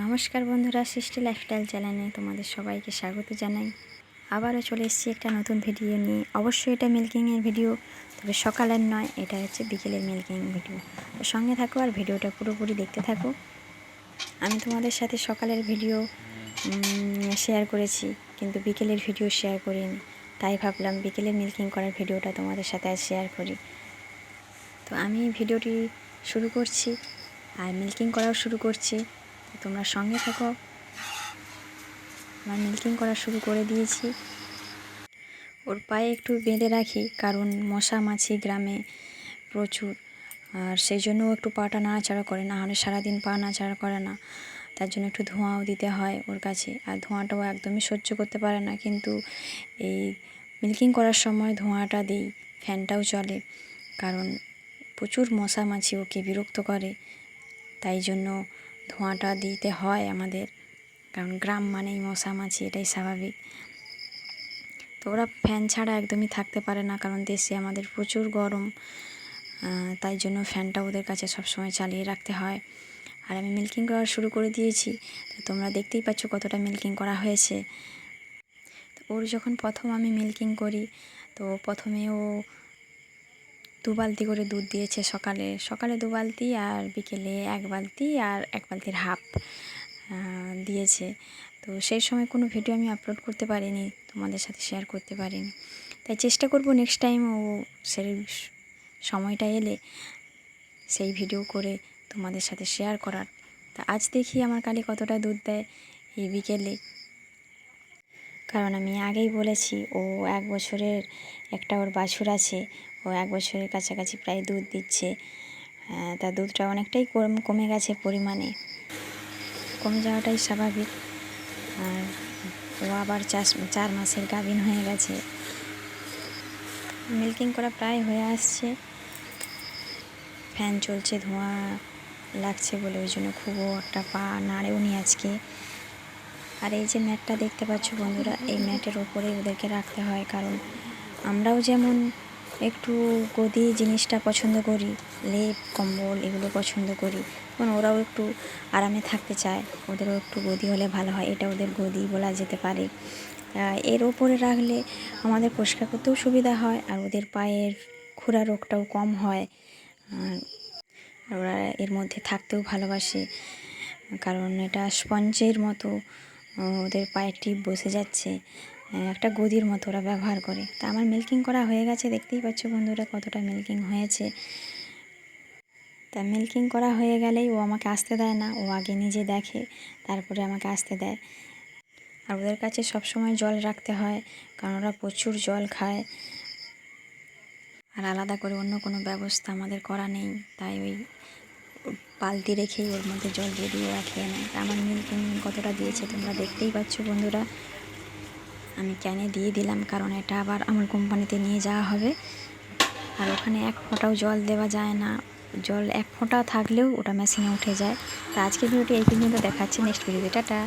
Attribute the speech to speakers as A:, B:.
A: নমস্কার বন্ধুরা, সৃষ্টি লাইফস্টাইল চ্যানেলে তোমাদের সবাইকে স্বাগত জানাই। আবারও চলে এসেছি একটা নতুন ভিডিও নিয়ে। অবশ্যই এটা মিল্কিংয়ের ভিডিও, তবে সকালের নয় এটা হচ্ছে বিকেলের মিল্কিং ভিডিও। তো সঙ্গে থাকো আর ভিডিওটা পুরোপুরি দেখতে থাকো। আমি তোমাদের সাথে সকালের ভিডিও শেয়ার করেছি, কিন্তু বিকেলের ভিডিও শেয়ার করিনি। তাই ভাবলাম বিকেলের মিল্কিং করার ভিডিওটা তোমাদের সাথে আজ শেয়ার করি। তো আমি ভিডিওটি শুরু করছি, আর মিল্কিং করাও শুরু করছি। তোমরা সঙ্গে থাকো। আমার মিল্কিং করা শুরু করে দিয়েছি। ওর পায়ে একটু বেঁধে রাখি, কারণ মশা মাছি গ্রামে প্রচুর। আর সেই জন্য একটু পাটা নাড়াচাড়া করে, না হলে সারাদিন পা নাড়াচাড়া করে না। তার জন্য একটু ধোঁয়াও দিতে হয় ওর কাছে। আর ধোঁয়াটাও একদমই সহ্য করতে পারে না, কিন্তু এই মিল্কিং করার সময় ধোঁয়াটা দিই, ফ্যানটাও চলে কারণ প্রচুর মশা মাছি ওকে বিরক্ত করে। তাই জন্য ধোঁয়াটা দিতে হয় আমাদের। কারণ গ্রাম মানেই মশা মাছি, এটাই স্বাভাবিক। তো ওরা ফ্যান ছাড়া একদমই থাকতে পারে না, কারণ দেশে আমাদের প্রচুর গরম তাই জন্য ফ্যানটা ওদের কাছে সবসময় চালিয়ে রাখতে হয়। আর আমি মিল্কিং করা শুরু করে দিয়েছি, তো তোমরা দেখতেই পাচ্ছ কতটা মিল্কিং করা হয়েছে। তো ওর যখন প্রথম আমি মিল্কিং করি, তো প্রথমে ও দু বালতি করে দুধ দিয়েছে সকালে। সকালে দু বালতি আর বিকেলে এক বালতি আর এক বালতির হাফ দিয়েছে। তো সেই সময় কোনো ভিডিও আমি আপলোড করতে পারিনি, তোমাদের সাথে শেয়ার করতে পারিনি। তাই চেষ্টা করব নেক্সট টাইম ও সেই সময়টা এলে সেই ভিডিও করে তোমাদের সাথে শেয়ার করার। তা আজ দেখি আমার কালি কতটা দুধ দেয় এই বিকেলে। কারণ আমি আগেই বলেছি, ও এক বছরের একটা ওর বাছুর আছে, ও এক বছরের কাছাকাছি প্রায় দুধ দিচ্ছে। তা দুধটা অনেকটাই কম, কমে গেছে পরিমাণে। কমে যাওয়াটাই স্বাভাবিক। আর ও আবার চাষ, চার মাসের গাভিন হয়ে গেছে। মিল্কিং করা প্রায় হয়ে আসছে। ফ্যান চলছে, ধোঁয়া লাগছে বলে ওই জন্য খুব একটা পা নাড়েও নি আজকে। আর এই যে ম্যাটটা দেখতে পাচ্ছ বন্ধুরা, এই ম্যাটের ওপরে ওদেরকে রাখতে হয়, কারণ আমরাও যেমন একটু গদি জিনিসটা পছন্দ করি, লেপ, কম্বল এগুলো পছন্দ করি, কারণ ওরাও একটু আরামে থাকতে চায়, ওদেরও একটু গদি হলে ভালো হয়, এটা ওদের গদি বলা যেতে পারে। এর ওপরে রাখলে আমাদের পরিষ্কার করতেও সুবিধা হয়, আর ওদের পায়ের খুরা রোগটাও কম হয় ওরা এর মধ্যে থাকতেও ভালোবাসে, কারণ এটা স্পঞ্জের মতো ওদের পায়ের টিপ বসে যাচ্ছে একটা গদির মতো ওরা ব্যবহার করে। তা আমার মিল্কিং করা হয়ে গেছে, দেখতেই পাচ্ছ বন্ধুরা কতটা মিল্কিং হয়েছে। তা মিল্কিং করা হয়ে গেলেই ও আমাকে আসতে দেয় না, ও আগে নিজে দেখে, তারপরে আমাকে আসতে দেয়। আর ওদের কাছে সবসময় জল রাখতে হয়, কারণ ওরা প্রচুর জল খায়। আর আলাদা করে অন্য কোনো ব্যবস্থা আমাদের করা নেই, তাই ওই বালতি রেখেই ওর মধ্যে জল দিয়ে দিয়ে রাখিয়ে খেয়ে নেয় আমার মিল্কিং কতটা দিয়েছে তোমরা দেখতেই পাচ্ছ বন্ধুরা। আমি ক্যানে দিয়ে দিলাম কারণ এটা আবার আমার কোম্পানিতে নিয়ে যাওয়া হবে। আর ওখানে এক ফোঁটাও জল দেওয়া যায় না। জল এক ফোঁটা থাকলেও ওটা মেশিনে উঠে যায়। তা আজকের ভিডিওটি এই পর্যন্ত দেখাচ্ছি। নেক্সট ভিডিওতে। টাটা।